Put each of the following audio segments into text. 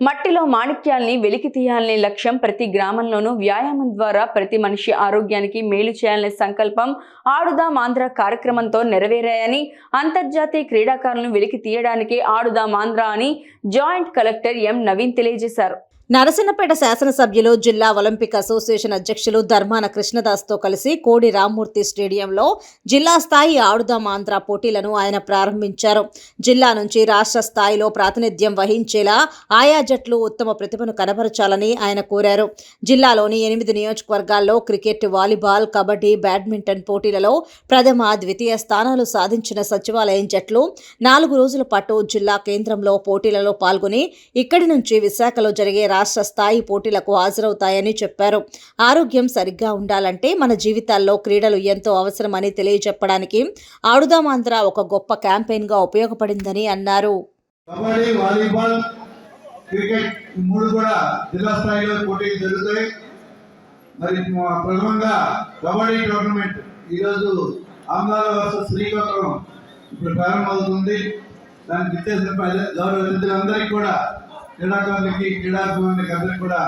మట్టిలో మాణిక్యాల్ని వెలికి తీయాలనే లక్ష్యం ప్రతి గ్రామంలోనూ వ్యాయామం ద్వారా ప్రతి మనిషి ఆరోగ్యానికి మేలు చేయాలనే సంకల్పం ఆడుదాం ఆంధ్ర కార్యక్రమంతో నెరవేరాయని అంతర్జాతీయ క్రీడాకారులను వెలికి తీయడానికి ఆడుదాం ఆంధ్ర అని జాయింట్ కలెక్టర్ ఎం నవీన్ తెలియజేశారు. నరసన్నపేట శాసనసభ్యులు జిల్లా ఒలింపిక్ అసోసియేషన్ అధ్యక్షులు ధర్మాన కృష్ణదాస్తో కలిసి కోడి రామ్మూర్తి స్టేడియంలో జిల్లా స్థాయి ఆడుదాం ఆంధ్ర పోటీలను ఆయన ప్రారంభించారు. జిల్లా నుంచి రాష్ట్ర స్థాయిలో ప్రాతినిధ్యం వహించేలా ఆయా జట్లు ఉత్తమ ప్రతిభను కనబరచాలని ఆయన కోరారు. జిల్లాలోని ఎనిమిది నియోజకవర్గాల్లో క్రికెట్ వాలీబాల్ కబడ్డీ బ్యాడ్మింటన్ పోటీలలో ప్రథమ ద్వితీయ స్థానాలు సాధించిన సచివాలయం జట్లు నాలుగు రోజుల పాటు జిల్లా కేంద్రంలో పోటీలలో పాల్గొని ఇక్కడి నుంచి విశాఖలో జరిగే రాష్ట్ర స్థాయి పోటీలకు హాజరవుతాయని చెప్పారు. ఆరోగ్యం సరిగ్గా ఉండాలంటే మన జీవితాల్లో క్రీడలు ఎంతో అవసరమని తెలియజెప్పడానికి ఆడుదాం ఆంధ్ర ఒక గొప్ప క్యాంపెయిన్గా ఉపయోగపడిందని అన్నారు. కబడ్డీ వాలీబాల్ క్రికెట్ మూడు కూడా జిల్లా స్థాయిలో పోటీలు జరుగుతాయి. మరి ప్రథమంగా కబడ్డీ టోర్నమెంట్ ఈరోజు వర్సెస్ శ్రీకాకుళం ఇప్పుడు ప్రారంభమవుతుంది. దానికి ఇచ్చేసిన గౌరవ అతిథులందరికీ కూడా క్రీడాకారులకి క్రీడాభిమానులకి అందరికి కూడా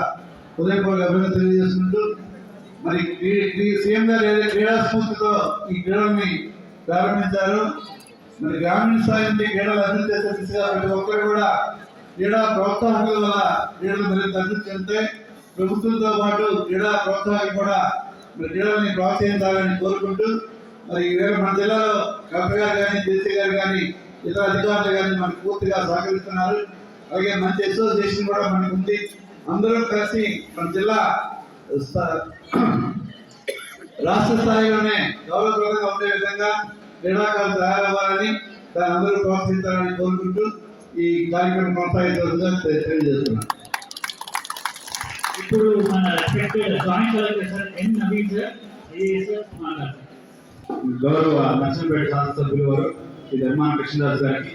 హృదయపూర్వక అభివృద్ధి తెలియజేసుకుంటూ మరి సీఎం గారు ఏదైతే క్రీడా స్ఫూర్తితో ఈ క్రీడల్ని ప్రారంభించారు మరి గ్రామీణ స్థాయి నుండి క్రీడలు అభివృద్ధి చేసే దిశగా ప్రతి ఒక్కరు కూడా క్రీడా ప్రోత్సాహకుల వల్ల క్రీడలు మరింత అభివృద్ధి చెందితే ప్రభుత్వంతో పాటు క్రీడా ప్రోత్సాహకులు కూడా మరి క్రీడల్ని ప్రోత్సహించాలని కోరుకుంటూ మరి ఈవేళ మన జిల్లాలో కలెక్టర్ గారు కానీ జేసీ గారు కానీ ఇతర అధికారులు కానీ మనకు పూర్తిగా సహకరిస్తున్నారు. అలాగే మంచి అసోసియేషన్ కూడా మనకు ఉంది. అందరూ కలిసి మన జిల్లా రాష్ట్ర స్థాయిలోనే గౌరవప్రదంగా ఉండే విధంగా క్రీడాకారులు తయారవ్వాలని దాన్ని అందరూ ప్రోత్సహించాలని కోరుకుంటూ ఈ కార్యక్రమం కొనసాగించాలని తెలియజేస్తున్నాను. ఇప్పుడు మన respected joint collector sir N Naveen sir ఈ సార్ మాట్లాడతారు గౌరవ నర్సంపేట శాసనసభ్యులు వారు ధర్మాన కృష్ణదాస్ గారికి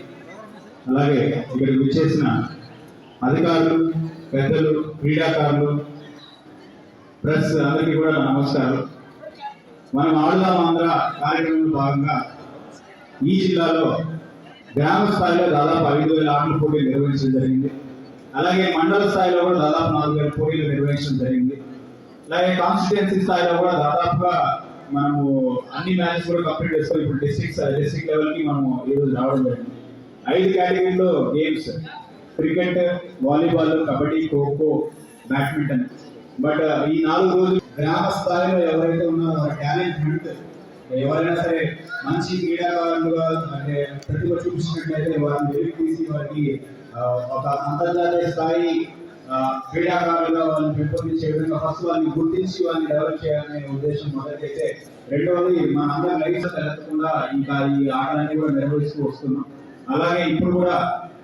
అలాగే ఇక్కడికి విచ్చేసిన అధికారులు పెద్దలు క్రీడాకారులు ప్రెస్ అందరికీ కూడా నమస్కారం. మనం ఆడుదాం ఆంధ్ర కార్యక్రమంలో భాగంగా ఈ జిల్లాలో గ్రామ స్థాయిలో దాదాపు ఐదు వేల ఆటల పోటీలు నిర్వహించడం జరిగింది. అలాగే మండల స్థాయిలో కూడా దాదాపు నాలుగు వేల పోటీలు నిర్వహించడం జరిగింది. అలాగే కాన్స్టిట్యున్సీ స్థాయిలో కూడా దాదాపుగా మనము అన్ని మ్యాచెస్ కూడా కంప్లీట్ చేసుకొని ఇప్పుడు డిస్ట్రిక్ట్ డిస్ట్రిక్ట్ లెవెల్కి మనము ఈరోజు రావడం జరిగింది. ఐదు కేటగిరీలో games cricket volleyball kabaddi kho-kho badminton. But ఈ నాలుగు రోజులు గ్రామ స్థాయిలో ఎవరైతే ఉన్నారో టాలెంట్ ఎవరైనా సరే మంచి క్రీడాకారులుగా అంటే ప్రతిభ చూపించినట్లయితే వారిని వెలికి తీసి వారికి ఒక అంతర్జాతీయ స్థాయి క్రీడాకారులుగా వాళ్ళని పెంపొందించే విధంగా ఫస్ట్ వాళ్ళని గుర్తించి వాళ్ళని డెవలప్ చేయాలనే ఉద్దేశం మొదలైతే రెండవది మన అందరం లైఫ్ తలెత్తకుండా ఇంకా ఈ ఆటలన్నీ కూడా నిర్వహిస్తూ వస్తున్నాం. అలాగే ఇప్పుడు కూడా